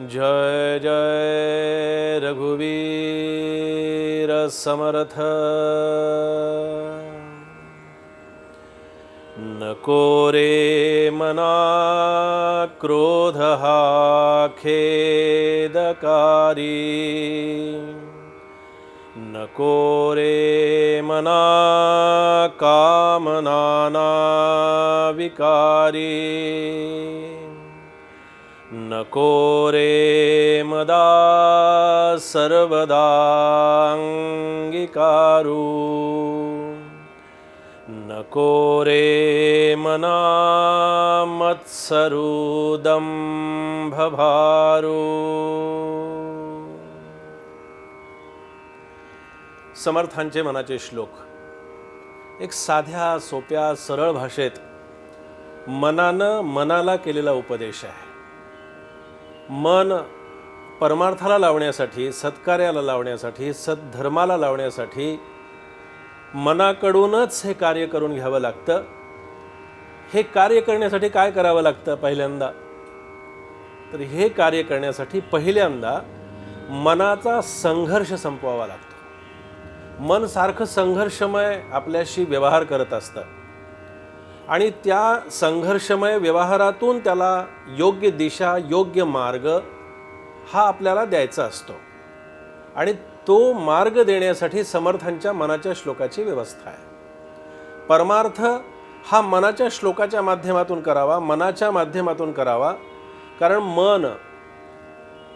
जय जय रघुवीर समर्थ। नको रे मना क्रोध हा खेदकारी। नको रे मना कामनाना विकारी। नको रे मदा सर्वदाङ्गीकारू नको रे मना मत्सरुदंभभारू समर्थांचे मनाचे श्लोक. एक साध्या सोप्या सरळ भाषेत मनानं मनाला केलेला उपदेश आहे. मन परमार्थाला लावण्यासाठी सत्कार्याला लावण्यासाठी सद्धर्माला लावण्यासाठी मनाकडूनच हे कार्य करून घ्यावं लागतं. हे कार्य करण्यासाठी काय करावं लागतं पहिल्यांदा? तर हे कार्य करण्यासाठी पहिल्यांदा मनाचा संघर्ष संपवावा लागतो. मन सारखं संघर्षमय आपल्याशी व्यवहार करत असतं. आणि त्या संघर्षमय व्यवहारातून त्याला योग्य दिशा योग्य मार्ग हा आपल्याला द्यायचा असतो. आणि तो मार्ग देण्यासाठी समर्थांच्या मनाच्या श्लोकाची व्यवस्था आहे. परमार्थ हा मनाच्या श्लोकाच्या माध्यमातून करावा मनाच्या माध्यमातून करावा. कारण मन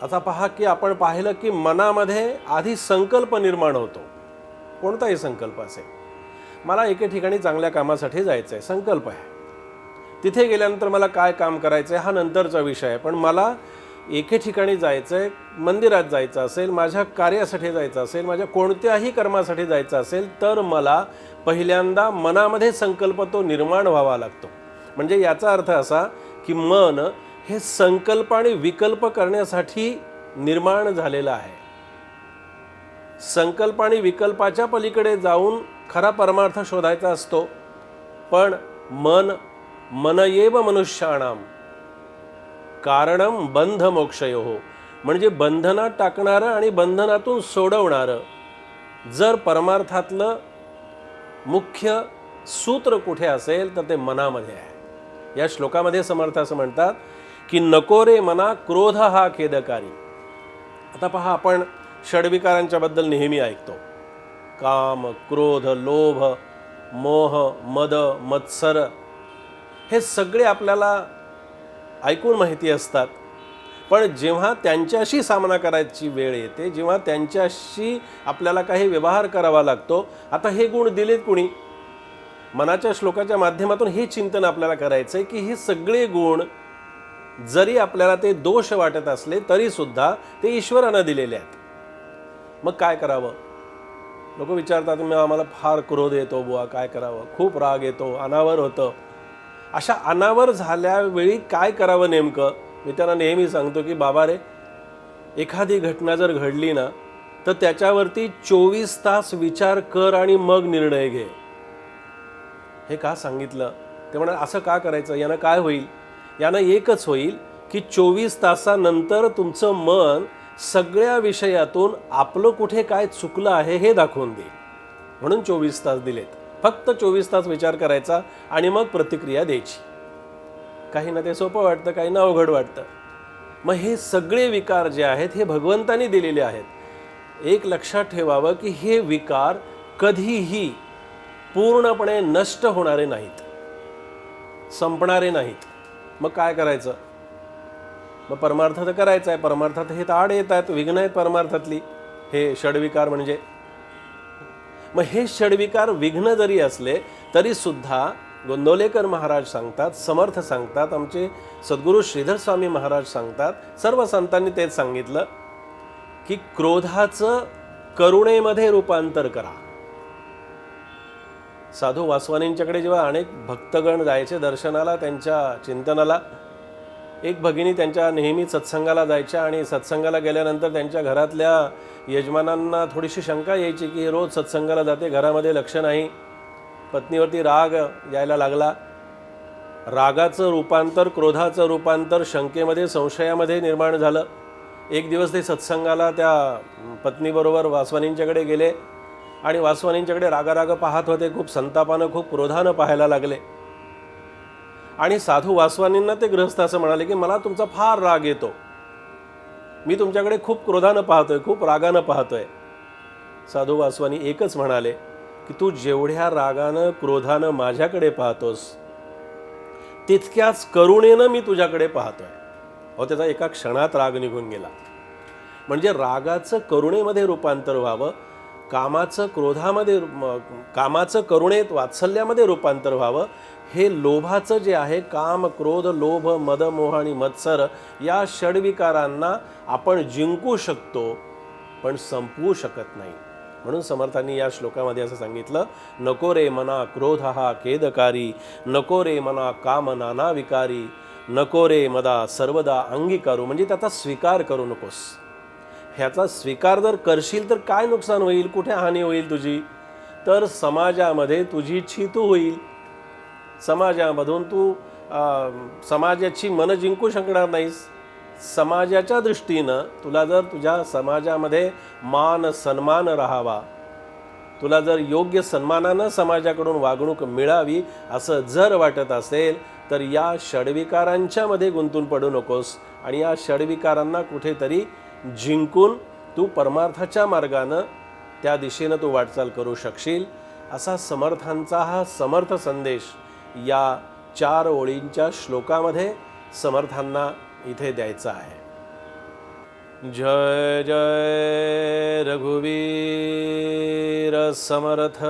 आता पहा की आपण पाहिलं की मनामध्ये आधी संकल्प निर्माण होतो. कोणताही संकल्प असेल. मला एके ठिकाणी चांगल्या कामासाठी जायचं आहे संकल्प आहे. तिथे गेल्यानंतर मला काय काम करायचं आहे हा नंतरचा विषय आहे. पण मला एके ठिकाणी जायचं आहे मंदिरात जायचं असेल माझ्या कार्यासाठी जायचं असेल माझ्या कोणत्याही कर्मासाठी जायचं असेल तर मला पहिल्यांदा मनामध्ये संकल्प तो निर्माण व्हावा लागतो. म्हणजे याचा अर्थ असा की मन हे संकल्प आणि विकल्प करण्यासाठी निर्माण झालेलं आहे. संकल्प आणि विकल्पाच्या पलीकडे जाऊन खरा परमार्थ शोधायचा असतो पण मन मनयेव मनुष्याणाम कारणम बंध मोक्षयो हो म्हणजे बंधनात टाकणारं आणि बंधनातून सोडवणारं. जर परमार्थातलं मुख्य सूत्र कुठे असेल तर ते मनामध्ये आहे. या श्लोकामध्ये समर्थ असं म्हणतात की नको रे मना क्रोध हा खेदकारी. आता पहा आपण षडविकारांच्याबद्दल नेहमी ऐकतो. काम क्रोध लोभ मोह मद मत्सर हे सगळे आपल्याला ऐकून माहिती असतात. पण जेव्हा त्यांच्याशी सामना करायची वेळ येते जेव्हा त्यांच्याशी आपल्याला काही व्यवहार करावा लागतो आता हे गुण दिलेत कुणी? मनाच्या श्लोकाच्या माध्यमातून हे चिंतन आपल्याला करायचं आहे की हे सगळे गुण जरी आपल्याला ते दोष वाटत असले तरीसुद्धा ते ईश्वरानं दिलेले आहेत. मग काय करावं? लोक विचारतात मी आम्हाला फार क्रोध येतो बुवा काय करावं? खूप राग येतो अनावर होतं. अशा अनावर झाल्यावेळी काय करावं नेमकं? मी त्यांना नेहमी सांगतो की बाबा रे एखादी घटना जर घडली ना तर त्याच्यावरती चोवीस तास विचार कर आणि मग निर्णय घे. हे का सांगितलं? ते म्हणा असं का करायचं? यानं काय होईल? यानं एकच होईल की चोवीस तासानंतर तुमचं मन सगळ्या विषयातून आपलं कुठे काय चुकलं आहे हे दाखवून देईल. म्हणून चोवीस तास दिलेत. फक्त चोवीस तास विचार करायचा आणि मग प्रतिक्रिया द्यायची. काही ना ते सोपं वाटतं काही ना अवघड वाटतं. मग हे सगळे विकार जे आहेत हे भगवंतानी दिलेले आहेत. एक लक्षात ठेवावं की हे विकार कधीही पूर्णपणे नष्ट होणारे नाहीत. संपणारे नाहीत. मग काय करायचं? मग परमार्थ तर करायचं आहे परमार्थात हे तर आड येत आहेत विघ्न आहेत परमार्थातली. हे षडविकार म्हणजे? मग हे षडविकार विघ्न जरी असले तरी सुद्धा गोंदवलेकर महाराज सांगतात समर्थ सांगतात आमचे सद्गुरू श्रीधर स्वामी महाराज सांगतात सर्व संतांनी तेच सांगितलं की क्रोधाचं करुणेमध्ये रूपांतर करा. साधू वासवानींच्याकडे जेव्हा अनेक भक्तगण जायचे दर्शनाला त्यांच्या चिंतनाला एक भगिनी त्यांच्या नेहमी सत्संगाला जायच्या आणि सत्संगाला गेल्यानंतर त्यांच्या घरातल्या यजमानांना थोडीशी शंका यायची की हे रोज सत्संगाला जाते घरामध्ये लक्ष नाही. पत्नीवरती राग यायला लागला. रागाचं रूपांतर क्रोधाचं रूपांतर शंकेमध्ये संशयामध्ये निर्माण झालं. एक दिवस ते सत्संगाला त्या पत्नीबरोबर वासवानींच्याकडे गेले आणि वासवानींच्याकडे रागाराग पाहत होते. खूप संतापानं खूप क्रोधानं पाहायला लागले. आणि साधू वासवानींना ते ग्रहस्थ असं म्हणाले की मला तुमचा फार राग येतो. मी तुमच्याकडे खूप क्रोधानं पाहतोय खूप रागानं पाहतोय. साधू वासवानी एकच म्हणाले की तू जेवढ्या रागानं क्रोधानं माझ्याकडे पाहतोस तितक्याच करुणेनं मी तुझ्याकडे पाहतोय. अहो त्याचा एका क्षणात राग निघून गेला. म्हणजे रागाचं करुणेमध्ये रूपांतर व्हावं कामाचं क्रोधामध्ये कामाचं करुणेत वात्सल्यामध्ये रूपांतर व्हावं हे लोभाचं जे आहे काम क्रोध लोभ मद मोह आणि मत्सर या षडविकारांना आपण जिंकू शकतो पण संपवू शकत नाही. म्हणून समर्थांनी या श्लोकामध्ये असं सांगितलं नको रे मना क्रोध हा खेदकारी नको रे मना काम नाना विकारी नको रे मदा सर्वदा अंगीकारू. म्हणजे त्याचा स्वीकार करू नकोस. ह्याचा स्वीकार जर करशील तर काय नुकसान होईल? कुठे हानी होईल तुझी? तर समाजामध्ये तुझी छितू होईल. समाजामधून तू समाजाची मनं जिंकू शकणार नाहीस. समाजाच्या दृष्टीनं तुला जर तुझ्या समाजामध्ये मान सन्मान राहावा तुला जर योग्य सन्मानानं समाजाकडून वागणूक मिळावी असं जर वाटत असेल तर या षडविकारांच्यामध्ये गुंतून पडू नकोस. आणि या षडविकारांना कुठेतरी जिंकून तू परमार्थाच्या मार्गानं त्या दिशेनं तू वाटचाल करू शकशील असा समर्थांचा हा समर्थ संदेश या चार ओळींच्या श्लोकामध्ये समर्थांना इथे द्यायचा आहे. जय जय रघुवीर समर्थ!